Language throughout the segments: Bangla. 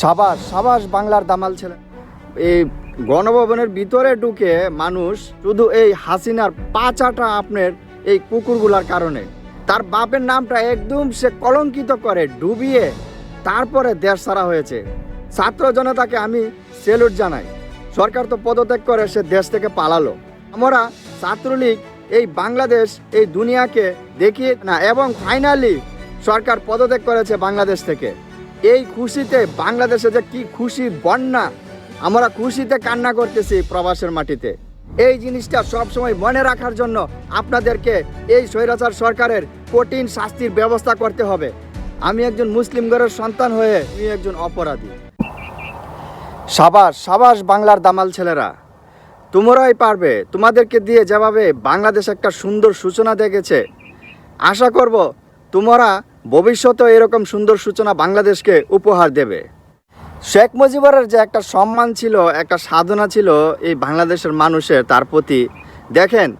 সাবাস সাবাস বাংলার দামাল ছেলে। এই গণভবনের ভিতরে ঢুকে মানুষ শুধু এই হাসিনার পাচাটা আপনার এই কুকুরগুলার কারণে। তার বাপের নামটা একদম সে কলঙ্কিত করে, ডুবিয়ে তারপরে দেশ ছাড়া হয়েছে। ছাত্র জনতাকে আমি সেলুট জানাই। সরকার তো পদত্যাগ করে সে দেশ থেকে পালালো। আমরা ছাত্রলীগ এই বাংলাদেশ, এই দুনিয়াকে দেখিয়ে না, এবং ফাইনালি সরকার পদত্যাগ করেছে বাংলাদেশ থেকে। এই খুশিতে বাংলাদেশে যে কি খুশির বন্যা, আমরা খুশিতে কান্না করতেছি প্রবাসের মাটিতে। এই জিনিসটা সবসময় মনে রাখার জন্য আপনাদেরকে এই স্বৈরাচার সরকারের কঠিন শাস্তির ব্যবস্থা করতে হবে। আমি একজন মুসলিম ঘরের সন্তান হয়ে আমি একজন অপরাধী। সাবাস সাবাস বাংলার দামাল ছেলেরা। তোমরাই পারবে, তোমাদেরকে দিয়ে যেভাবে বাংলাদেশ একটা সুন্দর সূচনা দেখেছে। আশা করব তোমরা ভবিষ্যতে এরকম সুন্দর সূচনা বাংলাদেশকে উপহার দেবে। শেখ মুজিবরের যে একটা সম্মান ছিল, একটা সাধনা ছিল এই বাংলাদেশের মানুষের তার প্রতি, দেখেন,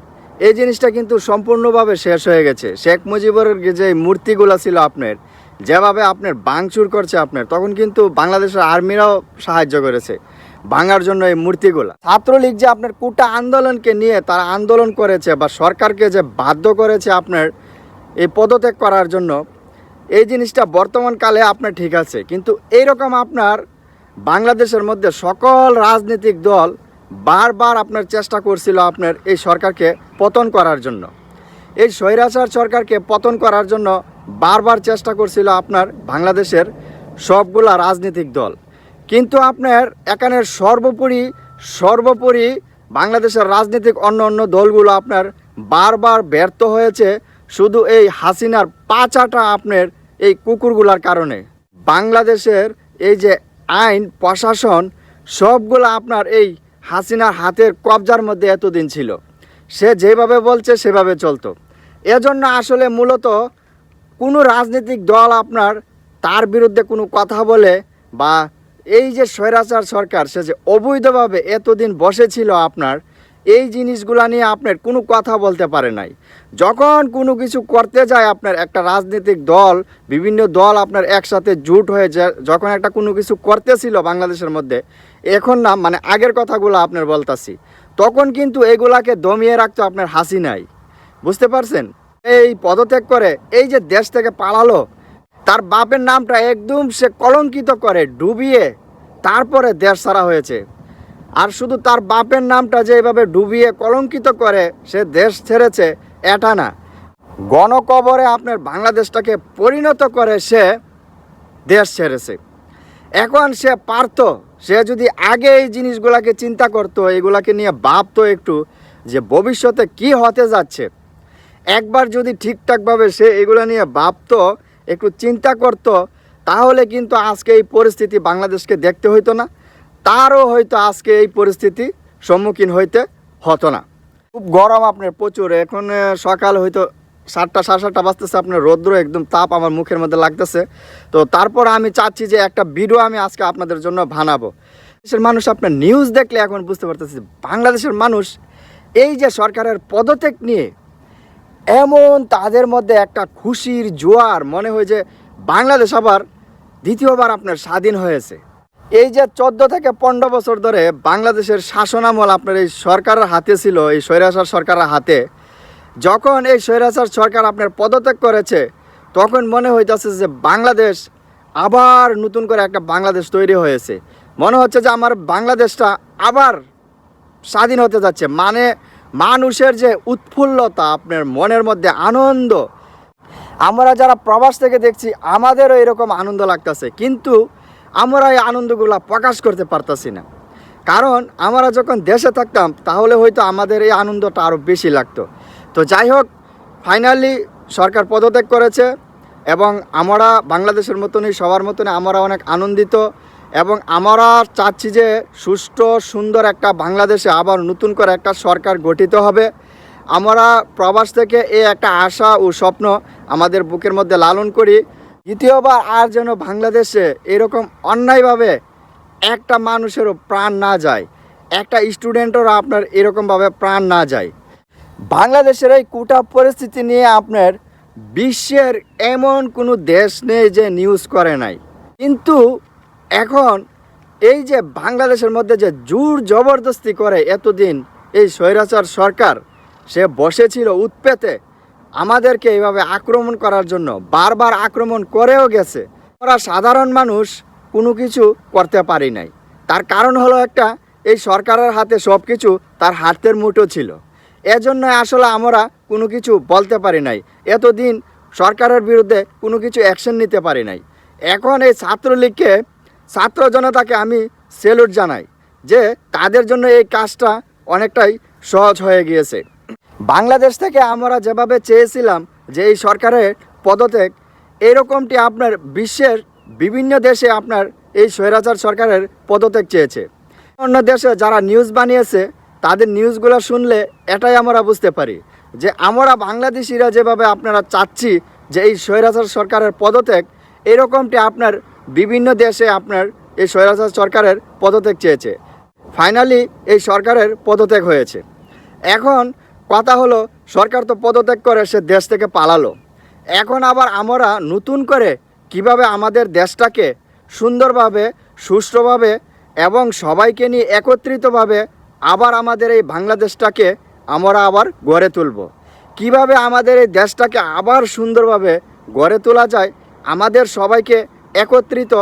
এই জিনিসটা কিন্তু সম্পূর্ণভাবে শেষ হয়ে গেছে। শেখ মুজিবরের যে মূর্তিগুলো ছিল আপনার, যেভাবে আপনার বাংচুর করছে আপনার, তখন কিন্তু বাংলাদেশের আর্মিরাও সাহায্য করেছে ভাঙার জন্য এই মূর্তিগুলো। ছাত্রলীগ যে আপনার কুটা আন্দোলনকে নিয়ে তারা আন্দোলন করেছে বা সরকারকে যে বাধ্য করেছে আপনার এই পদত্যাগ করার জন্য এই জিনিসটা বর্তমান কালে আপনার ঠিক আছে। কিন্তু এইরকম আপনার বাংলাদেশের মধ্যে সকল রাজনৈতিক দল বারবার আপনার চেষ্টা করছিল আপনার এই সরকারকে পতন করার জন্য। এই স্বৈরাচার সরকারকে পতন করার জন্য বারবার চেষ্টা করছিল আপনার বাংলাদেশের সবগুলা রাজনৈতিক দল। কিন্তু আপনার এখানের সর্বোপরি সর্বোপরি বাংলাদেশের রাজনৈতিক অন্য অন্য দলগুলো আপনার বারবার ব্যর্থ হয়েছে। শুধু এই হাসিনার পাচাটা আপনার এই কুকুরগুলার কারণে। বাংলাদেশের এই যে আইন, প্রশাসন, সবগুলো আপনার এই হাসিনার হাতের কবজার মধ্যে এতদিন ছিল। সে যেভাবে বলছে, সেভাবে চলতো। এজন্য আসলে মূলত কোনো রাজনৈতিক দল আপনার তার বিরুদ্ধে কোনো কথা বলে বা এই যে স্বৈরাচার সরকার, সে যে অবৈধভাবে এতদিন বসেছিল আপনার এই জিনিসগুলা নিয়ে আপনার কোনো কথা বলতে পারে নাই। যখন কোনো কিছু করতে যায় আপনার একটা রাজনৈতিক দল, বিভিন্ন দল আপনার একসাথে জুট হয়ে যখন একটা কোনো কিছু করতেছিল বাংলাদেশের মধ্যে, এখন না মানে আগের কথাগুলো আপনার বলতাছি, তখন কিন্তু এগুলাকে দমিয়ে রাখতো আপনার হাসি নাই। বুঝতে পারছেন? এই পদত্যাগ করে, এই যে দেশ থেকে পালালো, তার বাপের নামটা একদম সে কলঙ্কিত করে, ডুবিয়ে, তারপরে দেশ ছাড়া হয়েছে। আর শুধু তার বাপের নামটা যে এভাবে ডুবিয়ে কলঙ্কিত করে, সে দেশ ছেড়েছে, এটা না। গণকবরে আপনার বাংলাদেশটাকে পরিণত করে সে দেশ ছেড়েছে। এখন সে পারত সে যদি আগে এই জিনিসগুলোকে চিন্তা করতো, এগুলাকে নিয়ে ভাবতো একটু যে ভবিষ্যতে কি হতে যাচ্ছে। একবার যদি ঠিকঠাকভাবে সে এগুলো নিয়ে ভাবতো, একটু চিন্তা করত, তাহলে কিন্তু আজকে এই পরিস্থিতি বাংলাদেশকে দেখতে হইতো না। তারও হয়তো আজকে এই পরিস্থিতি সম্মুখীন হইতে হতো না। খুব গরম আপনার প্রচুর। এখন সকাল হয়তো সাতটা, সাড়ে সাতটা বাজতেছে। আপনার রৌদ্র একদম তাপ আমার মুখের মধ্যে লাগতেছে। তো তারপর আমি চাচ্ছি যে একটা ভিডিও আমি আজকে আপনাদের জন্য বানাবো। দেশের মানুষ আপনার নিউজ দেখলে এখন বুঝতে পারতেছি, বাংলাদেশের মানুষ এই যে সরকারের পদত্যাগ নিয়ে এমন তাদের মধ্যে একটা খুশির জোয়ার। মনে হয় যে বাংলাদেশ আবার দ্বিতীয়বার আপনার স্বাধীন হয়েছে। এই যে চোদ্দ থেকে পনেরো বছর ধরে বাংলাদেশের শাসনামল আপনার এই সরকারের হাতে ছিল, এই স্বৈরাচার সরকারের হাতে, যখন এই স্বৈরাচার সরকার আপনার পদত্যাগ করেছে, তখন মনে হইতেছে যে বাংলাদেশ আবার নতুন করে একটা বাংলাদেশ তৈরি হয়েছে। মনে হচ্ছে যে আমার বাংলাদেশটা আবার স্বাধীন হতে যাচ্ছে। মানে মানুষের যে উৎফুল্লতা, আপনার মনের মধ্যে আনন্দ, আমরা যারা প্রবাস থেকে দেখছি, আমাদেরও এরকম আনন্দ লাগতেছে। কিন্তু আমরা এই আনন্দগুলো প্রকাশ করতে পারতাছি না। কারণ আমরা যখন দেশে থাকতাম, তাহলে হয়তো আমাদের এই আনন্দটা আরও বেশি লাগতো। তো যাই হোক ফাইনালি সরকার পদত্যাগ করেছে এবং আমরা বাংলাদেশের মতনই, সবার মতনই আমরা অনেক আনন্দিত এবং আমরা চাচ্ছি যে সুষ্ঠু, সুন্দর একটা বাংলাদেশে আবার নতুন করে একটা সরকার গঠিত হবে। আমরা প্রবাস থেকে এই একটা আশা ও স্বপ্ন আমাদের বুকের মধ্যে লালন করি। দ্বিতীয়বার আর যেন বাংলাদেশে এরকম অন্যায়ভাবে একটা মানুষেরও প্রাণ না যায়, একটা স্টুডেন্টেরও আপনার এরকমভাবে প্রাণ না যায়। বাংলাদেশের এই কুটা পরিস্থিতি নিয়ে আপনার বিশ্বের এমন কোনো দেশ নেই যে নিউজ করে নাই। কিন্তু এখন এই যে বাংলাদেশের মধ্যে যে জোর জবরদস্তি করে এতদিন এই স্বৈরাচার সরকার, সে বসেছিল উৎপেতে। আমাদেরকে এইভাবে আক্রমণ করার জন্য বারবার আক্রমণ করেও গেছে। আমরা সাধারণ মানুষ কোনো কিছু করতে পারি নাই। তার কারণ হলো একটা, এই সরকারের হাতে সব কিছু তার হাতের মুঠো ছিল। এজন্য আসলে আমরা কোনো কিছু বলতে পারি নাই। এতদিন সরকারের বিরুদ্ধে কোনো কিছু অ্যাকশন নিতে পারি নাই। এখন এই ছাত্রলীগকে, ছাত্র জনতাকে আমি সেলুট জানাই যে তাদের জন্য এই কাজটা অনেকটাই সহজ হয়ে গিয়েছে। বাংলাদেশ থেকে আমরা যেভাবে চেয়েছিলাম যে এই সরকারের পদত্যাগ, এরকমটি আপনার বিশ্বের বিভিন্ন দেশে আপনার এই স্বৈরাচার সরকারের পদত্যাগ চেয়েছে। অন্য দেশে যারা নিউজ বানিয়েছে, তাদের নিউজগুলো শুনলে এটাই আমরা বুঝতে পারি যে আমরা বাংলাদেশিরা যেভাবে আপনারা চাচ্ছি যে এই স্বৈরাচার সরকারের পদত্যাগ, এরকমটি আপনার বিভিন্ন দেশে আপনার এই স্বৈরাচার সরকারের পদত্যাগ চেয়েছে। ফাইনালি এই সরকারের পদত্যাগ হয়েছে। এখন কথা হলো, সরকার তো পদত্যাগ করে, সে দেশ থেকে পালালো। এখন আবার আমরা নতুন করে কীভাবে আমাদের দেশটাকে সুন্দরভাবে, সুষ্ঠুভাবে এবং সবাইকে নিয়ে একত্রিতভাবে আবার আমাদের এই বাংলাদেশটাকে আমরা আবার গড়ে তুলব। কীভাবে আমাদের এই দেশটাকে আবার সুন্দরভাবে গড়ে তোলা যায়, আমাদের সবাইকে একত্রিত,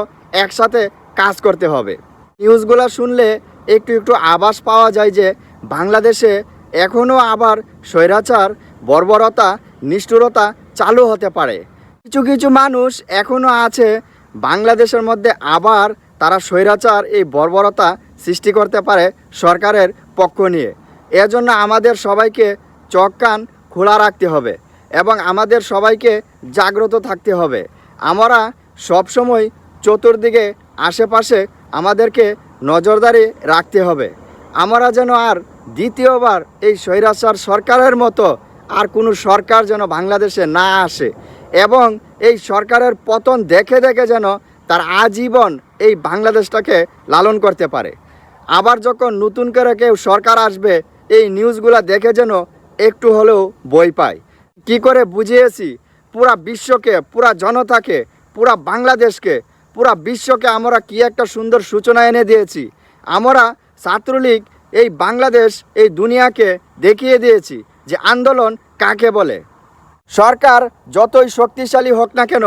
একসাথে কাজ করতে হবে। নিউজগুলো শুনলে একটু একটু আভাস পাওয়া যায় যে, বাংলাদেশে এখনও আবার স্বৈরাচার, বর্বরতা, নিষ্ঠুরতা চালু হতে পারে। কিছু কিছু মানুষ এখনও আছে, বাংলাদেশের মধ্যে আবার তারা স্বৈরাচার, এই বর্বরতা সৃষ্টি করতে পারে সরকারের পক্ষ নিয়ে। এজন্য আমাদের সবাইকে চোখ কান খোলা রাখতে হবে এবং আমাদের সবাইকে জাগ্রত থাকতে হবে। আমরা সবসময় চতুর্দিকে, আশেপাশে আমাদেরকে নজরদারি রাখতে হবে। আমরা যেন আর দ্বিতীয়বার এই স্বৈরাচার সরকারের মতো আর কোনো সরকার যেন বাংলাদেশে না আসে এবং এই সরকারের পতন দেখে দেখে যেন তার আজীবন এই বাংলাদেশটাকে লালন করতে পারে। আবার যখন নতুন করে কেউ সরকার আসবে, এই নিউজগুলো দেখে যেন একটু হলেও বই পায়। কি করে বুঝিয়েছি? পুরা বিশ্বকে, পুরা জনতাকে, পুরা বাংলাদেশকে, পুরা বিশ্বকে আমরা কি একটা সুন্দর সূচনা এনে দিয়েছি? আমরা ছাত্রলীগ এই বাংলাদেশ, এই দুনিয়াকে দেখিয়ে দিয়েছি যে আন্দোলন কাকে বলে। সরকার যতই শক্তিশালী হোক না কেন,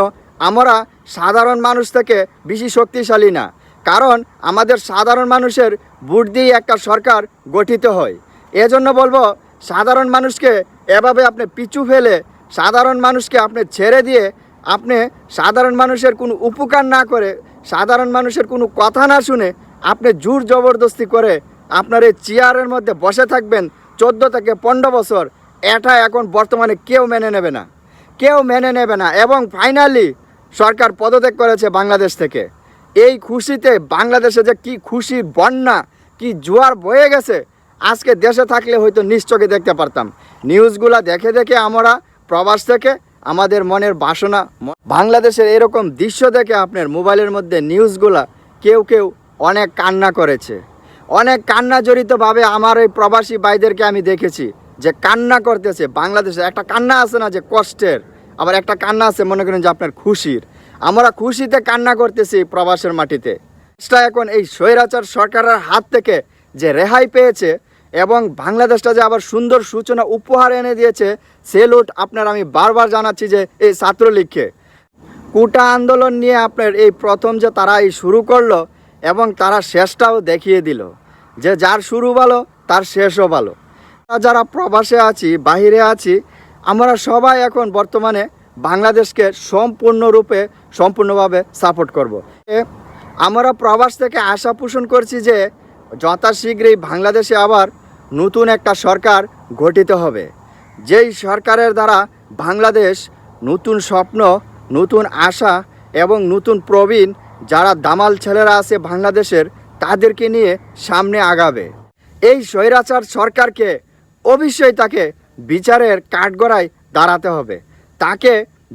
আমরা সাধারণ মানুষ থেকে বেশি শক্তিশালী না। কারণ আমাদের সাধারণ মানুষের ভোট দিয়ে একটা সরকার গঠিত হয়। এজন্য বলব, সাধারণ মানুষকে এভাবে আপনি পিছু ফেলে, সাধারণ মানুষকে আপনি ছেড়ে দিয়ে আপনি সাধারণ মানুষের কোনো উপকার না করে, সাধারণ মানুষের কোনো কথা না শুনে আপনি জোর জবরদস্তি করে আপনার এই চেয়ারের মধ্যে বসে থাকবেন চোদ্দ থেকে পনেরো বছর, এটা এখন বর্তমানে কেউ মেনে নেবে না। কেউ মেনে নেবে না এবং ফাইনালি সরকার পদত্যাগ করেছে বাংলাদেশ থেকে। এই খুশিতে বাংলাদেশে যে কি খুশির বন্যা, কি জোয়ার বয়ে গেছে, আজকে দেশে থাকলে হয়তো নিশ্চয়ই দেখতে পারতাম। নিউজগুলা দেখে দেখে আমরা প্রবাস থেকে আমাদের মনের বাসনা, বাংলাদেশের এরকম দৃশ্য দেখে আপনার মোবাইলের মধ্যে নিউজগুলা কেউ কেউ অনেক কান্না করেছে। অনেক কান্না জড়িতভাবে আমার এই প্রবাসী ভাইদেরকে আমি দেখেছি যে কান্না করতেছে। বাংলাদেশে একটা কান্না আছে না যে কষ্টের? আবার একটা কান্না আছে, মনে করেন যে আপনার খুশির। আমরা খুশিতে কান্না করতেছি প্রবাসের মাটিতে। দেশটা এখন এই স্বৈরাচার সরকারের হাত থেকে যে রেহাই পেয়েছে এবং বাংলাদেশটা যে আবার সুন্দর সূচনা, উপহার এনে দিয়েছে, সে সেলুট আপনার আমি বারবার জানাচ্ছি যে এই ছাত্রলীগকে। কোটা আন্দোলন নিয়ে আপনার এই প্রথম যে তারা এই শুরু করল এবং তারা শেষটাও দেখিয়ে দিল যে যার শুরু ভালো, তার শেষও ভালো যারা প্রবাসে আছি, বাহিরে আছি, আমরা সবাই এখন বর্তমানে বাংলাদেশকে সম্পূর্ণরূপে, সম্পূর্ণভাবে সাপোর্ট করব। আমরা প্রবাস থেকে আশা পোষণ করছি যে যথাশীঘ্রই বাংলাদেশে আবার নতুন একটা সরকার গঠিত হবে যেই সরকারের দ্বারা বাংলাদেশ নতুন স্বপ্ন, নতুন আশা এবং নতুন প্রবীণ যারা দামাল ছেলেরা আছে বাংলাদেশের, তাদেরকে নিয়ে সামনে আগাবে। এই স্বৈরাচার সরকারকে, অবশ্যই তাকে বিচারের কাঠগড়ায় দাঁড়াতে হবে। তাকে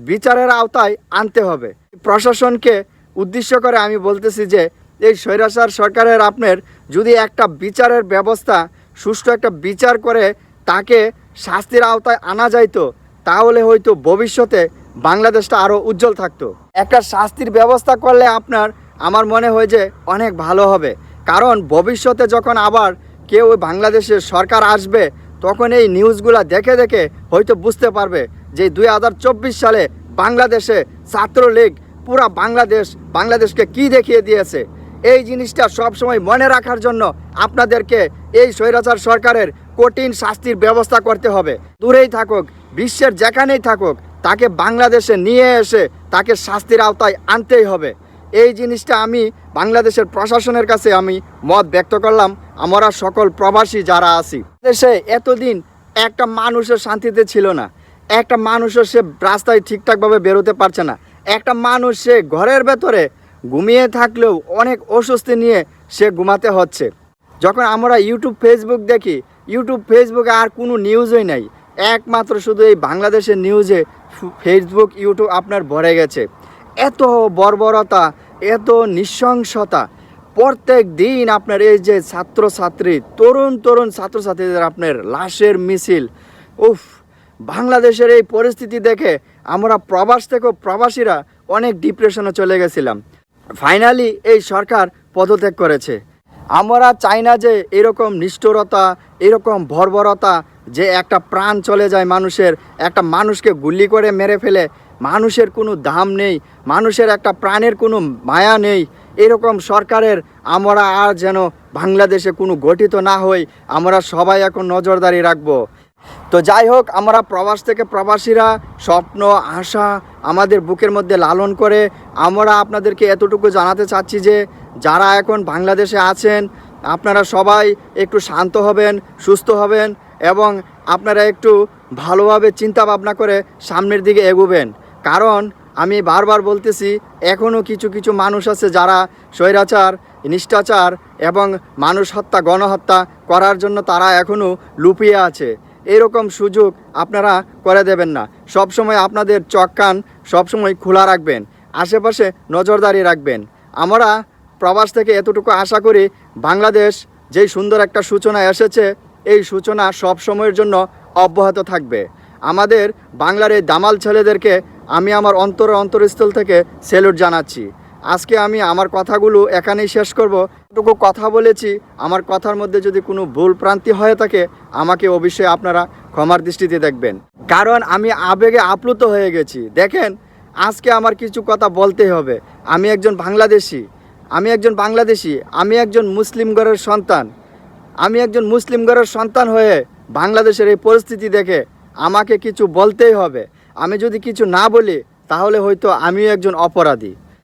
বিচারের আওতায় আনতে হবে। প্রশাসনকে উদ্দেশ্য করে আমি বলতেছি যে, এই স্বৈরাচার সরকারের আপনার যদি একটা বিচারের ব্যবস্থা, সুষ্ঠু একটা বিচার করে তাকে শাস্তির আওতায় আনা যাইতো, তাহলে হয়তো ভবিষ্যতে বাংলাদেশটা আরও উজ্জ্বল থাকতো। একটা শাস্তির ব্যবস্থা করলে আপনার, আমার মনে হয় যে অনেক ভালো হবে। কারণ ভবিষ্যতে যখন আবার কেউ বাংলাদেশের সরকার আসবে, তখন এই নিউজগুলা দেখে দেখে হয়তো বুঝতে পারবে যে দুই হাজার চব্বিশ সালে বাংলাদেশে ছাত্রলীগ পুরা বাংলাদেশ, বাংলাদেশকে কি দেখিয়ে দিয়েছে। এই জিনিসটা সবসময় মনে রাখার জন্য আপনাদেরকে এই স্বৈরাচার সরকারের কঠিন শাস্তির ব্যবস্থা করতে হবে। দূরেই থাকুক, বিশ্বের যেখানেই থাকুক তাকে বাংলাদেশে নিয়ে এসে তাকে শাস্তির আওতায় আনতেই হবে। এই জিনিসটা আমি বাংলাদেশের প্রশাসনের কাছে আমি মত ব্যক্ত করলাম, আমরা সকল প্রবাসী যারা আছি। দেশে এতদিন একটা মানুষের শান্তিতে ছিল না। একটা মানুষের সে রাস্তায় ঠিকঠাকভাবে বেরোতে পারছে না। একটা মানুষ সে ঘরের ভেতরে ঘুমিয়ে থাকলেও অনেক অস্বস্তি নিয়ে সে ঘুমাতে হচ্ছে। যখন আমরা ইউটিউব ফেসবুক দেখি ইউটিউব ফেসবুকে আর কোনো নিউজই নাই। একমাত্র শুধু এই বাংলাদেশের নিউজে ফেসবুক ইউটিউব আপনার ভরে গেছে। এত বর্বরতা, এত নৃশংসতা, প্রত্যেক দিন আপনার এই যে ছাত্রছাত্রী, তরুণ তরুণ ছাত্রছাত্রীদের আপনার লাশের মিছিল, উফ, বাংলাদেশের এই পরিস্থিতি দেখে আমরা প্রবাস থেকে প্রবাসীরা অনেক ডিপ্রেশনে চলে গেছিলাম। ফাইনালি এই সরকার পদত্যাগ করেছে। আমরা চাই না যে এরকম নিষ্ঠুরতা, এরকম বর্বরতা যে একটা প্রাণ চলে যায় মানুষের, একটা মানুষকে গুলি করে মেরে ফেলে, মানুষের কোনো দাম নেই, মানুষের একটা প্রাণের কোনো মায়া নেই। এরকম সরকারের আমরা আর যেন বাংলাদেশে কোনো গঠিত না হই, আমরা সবাই এখন নজরদারি রাখব। তো যাই হোক, আমরা প্রবাস থেকে প্রবাসীরা স্বপ্ন, আশা আমাদের বুকের মধ্যে লালন করে, আমরা আপনাদেরকে এতটুকু জানাতে চাচ্ছি যে, যারা এখন বাংলাদেশে আছেন, আপনারা সবাই একটু শান্ত হবেন, সুস্থ হবেন। এবং আপনারা একটু ভালোভাবে চিন্তা ভাবনা করে সামনের দিকে এগোবেন। কারণ আমি বারবার বলতেছি এখনও কিছু কিছু মানুষ আছে যারা স্বৈরাচার নিষ্ঠাচার এবং মানুষ হত্যা, গণহত্যা করার জন্য তারা এখনও লুপিয়ে আছে। এরকম সুযোগ আপনারা করে দেবেন না। সবসময় আপনাদের চক কান সবসময় খোলা রাখবেন, আশেপাশে নজরদারি রাখবেন। আমরা প্রবাস থেকে এতটুকু আশা করি, বাংলাদেশ যেই সুন্দর একটা সূচনা এসেছে এই সূচনা সব সময়ের জন্য অব্যাহত থাকবে। আমাদের বাংলার এই দামাল ছেলেদেরকে আমি আমার অন্তর অন্তরস্থল থেকে স্যালুট জানাচ্ছি। আজকে আমি আমার কথাগুলো এখানেই শেষ করব। এটুকু কথা বলেছি। আমার কথার মধ্যে যদি কোনো ভুল প্রান্তি হয়ে থাকে, আমাকে অবশ্যই আপনারা ক্ষমার দৃষ্টিতে দেখবেন। কারণ আমি আবেগে আপ্লুত হয়ে গেছি। দেখেন, আজকে আমার কিছু কথা বলতেই হবে। আমি একজন বাংলাদেশি। আমি একজন বাংলাদেশি। আমি একজন মুসলিম ঘরের সন্তান। আমি একজন মুসলিম ঘরের সন্তান হয়ে বাংলাদেশের এই পরিস্থিতি দেখে আমাকে কিছু বলতেই হবে। আমি যদি কিছু না বলি, তাহলে হয়তো আমিও একজন অপরাধী।